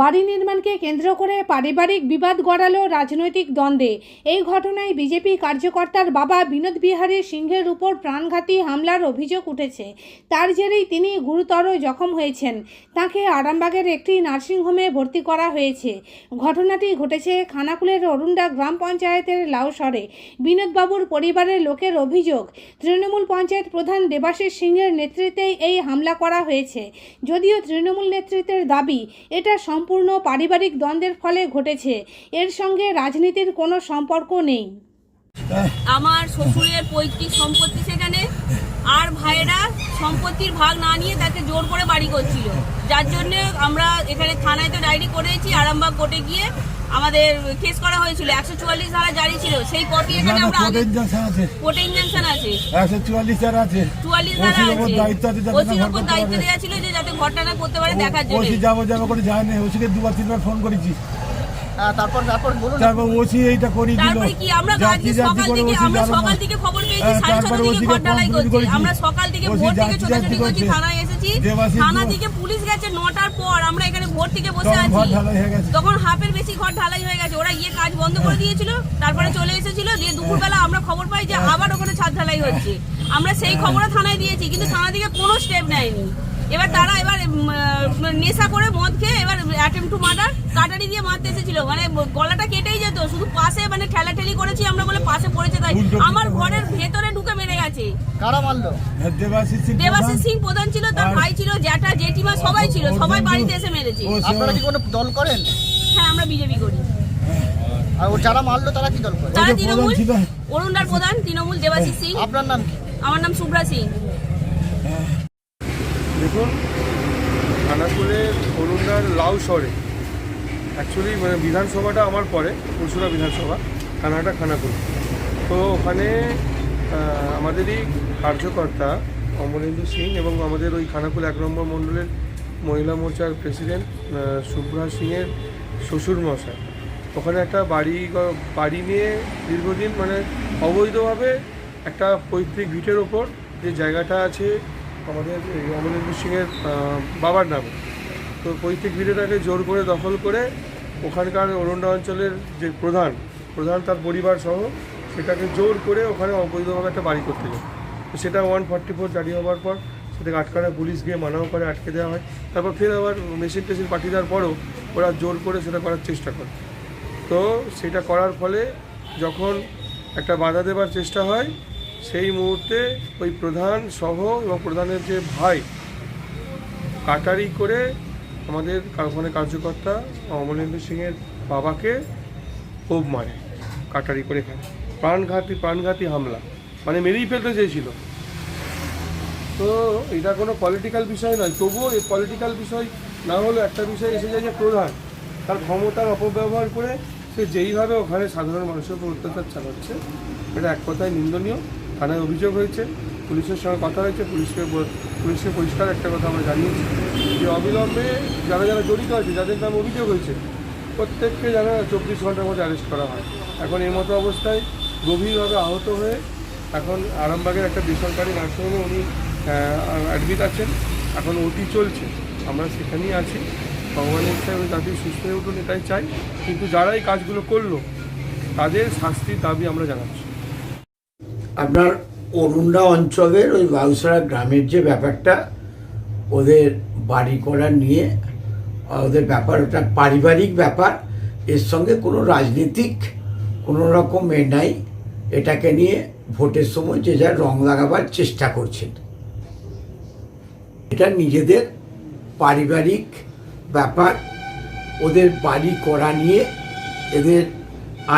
বাড়ি নির্মাণকে কেন্দ্র করে পারিবারিক বিবাদ গড়ালো রাজনৈতিক দ্বন্দ্বে। এই ঘটনায় বিজেপি কার্যকর্তার বাবা বিনোদ বিহারী সিংহের উপর প্রাণঘাতী হামলার অভিযোগ উঠেছে। তার জেরেই তিনি গুরুতর জখম হয়েছেন। তাকে আরামবাগের একটি নার্সিংহোমে ভর্তি করা হয়েছে। ঘটনাটি ঘটেছে খানাকুলের অরুণ্ডা গ্রাম পঞ্চায়েতের লাউসরে। বিনোদবাবুর পরিবারের লোকের অভিযোগ, তৃণমূল পঞ্চায়েত প্রধান দেবাশিস সিংহের নেতৃত্বেই এই হামলা করা হয়েছে। যদিও তৃণমূল নেতৃত্বের দাবি, এটা সম্পূর্ণ পারিবারিক দ্বন্দ্বের ফলে ঘটেছে। এর সঙ্গে রাজনীতির কোনো সম্পর্ক নেই। আমার শ্বশুরের পৈতৃক সম্পত্তি সেখানে সম্পত্তির ভাগ না নিয়ে তাকে জোর করে বাড়ি করছিল। যার জন্য আমরা এখানে থানায় তো ডায়েরি করেছি আরামবাগ কোর্টে গিয়ে আমাদের কেস করা হয়েছিল। একশো চুয়াল্লিশ ধারা জারি ছিল। সেই কপি এখানে আমরা আগে ইনজাংশন আছে। কোর্টে ইনজেকশন আছে। একশো চুয়াল্লিশ আর আছে। চুয়াল্লিশ ধারা আছে। দায়িত্ব ওসির দেওয়া ছিল যে যাতে ঘটনা করতে পারে দেখার জন্য ওসি যাব যাব করে যায় না ওসিকে দুবার তিনবার ফোন করেছি। তারপর তারপর বলুন। তারপর ওসি এইটা করিয়ে দিল। তারপরে কি? আমরা আজকে সকাল থেকে আমরা সকাল থেকে খবর পেয়েছি তারপরে করছে। আমরা সকাল থেকে ভোর থেকে ছোটাছুটি করছি। থানায় এসেছি। থানা থেকে পুলিশ গেছে নটার পর আমরা এখানে ভোর থেকে বসে আছি। তখন হাফের বেশি ঘর হয়ে গেছে। ওরা গিয়ে কাজ বন্ধ করে দিয়েছিল তারপরে চলে এসেছিল দিয়ে দুপুরবেলা আমরা খবর পাই যে আবার ওখানে ছাদ ঢালাই হচ্ছে। আমরা সেই খবরও থানায় দিয়েছি কিন্তু থানা থেকে কোনো স্টেপ নেয়নি। এবার তারা এবার নেশা করে মদ খেয়ে এবার অ্যাটেম্প টু মার্ডার কাটারি দিয়ে মারতে এসেছিল। মানে গলাটা কেটেই যেত শুধু পাশে মানে ঠেলাঠেলি করেছি আমরা বলে পাশে পড়েছে তাই। আমার ঘরের ভেতরে ঢুকে মেরে গেছে। কারা মারলো? হ্যাঁ, দেবাশিস সিং প্রধান। ছিল তার ভাই ছিল জ্যাঠা জেঠিমা সবাই ছিল সবাই বাড়িতে এসে মেরেছে। আপনারা কি কোনো দল করেন? হ্যাঁ আমরা বিজেপি করি। আর ও যারা মারলো তারা কি দল করে? তারা প্রধান তৃণমূল ছিল। অরুণার প্রধান তৃণমূল দেবাশিস সিং। আপনার নাম কি? আমার নাম শুভ্রা সিং। দেখুন খানাকুলের অরুণার লাউ শহরে অ্যাকচুয়ালি মানে বিধানসভাটা আমার পরে পরশুরা বিধানসভা খানাটা খানাকুল। তো ওখানে আমাদেরই কার্যকর্তা অমরেন্দ্র সিং এবং আমাদের ওই খানাকুল এক নম্বর মণ্ডলের মহিলা মোর্চার প্রেসিডেন্ট শুভ্রা সিংয়ের শ্বশুর মশাই ওখানে একটা বাড়ি বাড়ি নিয়ে দীর্ঘদিন মানে অবৈধভাবে একটা পৈতৃক ভিটের ওপর যে জায়গাটা আছে, আমাদের অমরেন্দ্র সিংয়ের বাবার নামে। তো পৈতৃক ভিটেটাকে জোর করে দখল করে ওখানকার অরণ্য অঞ্চলের যে প্রধান প্রধান তার পরিবার সহ সেটাকে জোর করে ওখানে অবৈধভাবে একটা বাড়ি করতে যায় তো সেটা ওয়ান ফর্টি ফোর জারি হওয়ার পর সেটাকে আটকানো পুলিশ গিয়ে মানাও করে আটকে দেওয়া হয়। তারপর ফের আবার মেশিন টেশিন পাঠিয়ে দেওয়ার পরও ওরা জোর করে সেটা করার চেষ্টা করে। তো সেটা করার ফলে যখন একটা বাধা দেবার চেষ্টা হয়, সেই মুহূর্তে ওই প্রধান সহ এবং প্রধানের যে ভাই, কাটারি করে আমাদের ওখানে কার্যকর্তা অমলেন্দ্র সিংয়ের বাবাকে খুব মারে, কাটারি করে খায় প্রাণঘাতী প্রাণঘাতী হামলা। মানে মেরেই ফেলতে চেয়েছিল। তো এটা কোনো পলিটিক্যাল বিষয় নয়। তবুও এই পলিটিক্যাল বিষয় না হলেও একটা বিষয় এসে যায় যে প্রধান, তার ক্ষমতার অপব্যবহার করে সে যেইভাবে ওখানে সাধারণ মানুষের উপর অত্যাচার চালাচ্ছে, এটা এক কথায় নিন্দনীয়। থানায় অভিযোগ হয়েছে, পুলিশের সঙ্গে কথা হয়েছে, পুলিশকে পুলিশকে পরিষ্কার একটা কথা আমরা জানিয়েছি। যে অবিলম্বে যারা যারা জড়িত আছে, যাদের নাম অভিযোগ হয়েছে, প্রত্যেককে যেন চব্বিশ ঘণ্টার মধ্যে অ্যারেস্ট করা হয়। এখন এই মতো অবস্থায় গভীরভাবে আহত হয়ে এখন আরামবাগের একটা বেসরকারি নার্সিংহোমে উনি অ্যাডমিট আছেন, এখন ওটি চলছে, আমরা সেখানেই আছি। ভগবানের ইচ্ছায় তাদের সুস্থ হয়ে উঠুন, এটাই চাই। কিন্তু যারা এই কাজগুলো করল, তাদের শাস্তির দাবি আমরা জানাচ্ছি। আপনার অরুণা অঞ্চলের ওই লাউসরা গ্রামের যে ব্যাপারটা, ওদের বাড়ি করা নিয়ে, ওদের ব্যাপার ওটা পারিবারিক ব্যাপার, এর সঙ্গে কোনো রাজনীতিক কোনো রকম এ নাই। এটাকে নিয়ে ভোটের সময় যে যা রং লাগাবার চেষ্টা করছেন। এটা নিজেদের পারিবারিক ব্যাপার। ওদের বাড়ি করা নিয়ে এদের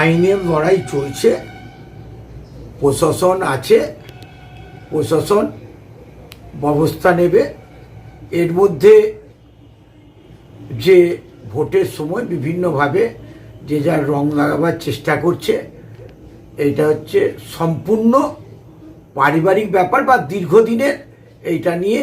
আইনের লড়াই চলছে। প্রশাসন আছে, প্রশাসন ব্যবস্থা নেবে। এর মধ্যে যে ভোটের সময় বিভিন্নভাবে যে যার রং লাগাবার চেষ্টা করছে এটা হচ্ছে সম্পূর্ণ পারিবারিক ব্যাপার বা দীর্ঘদিনের এইটা নিয়ে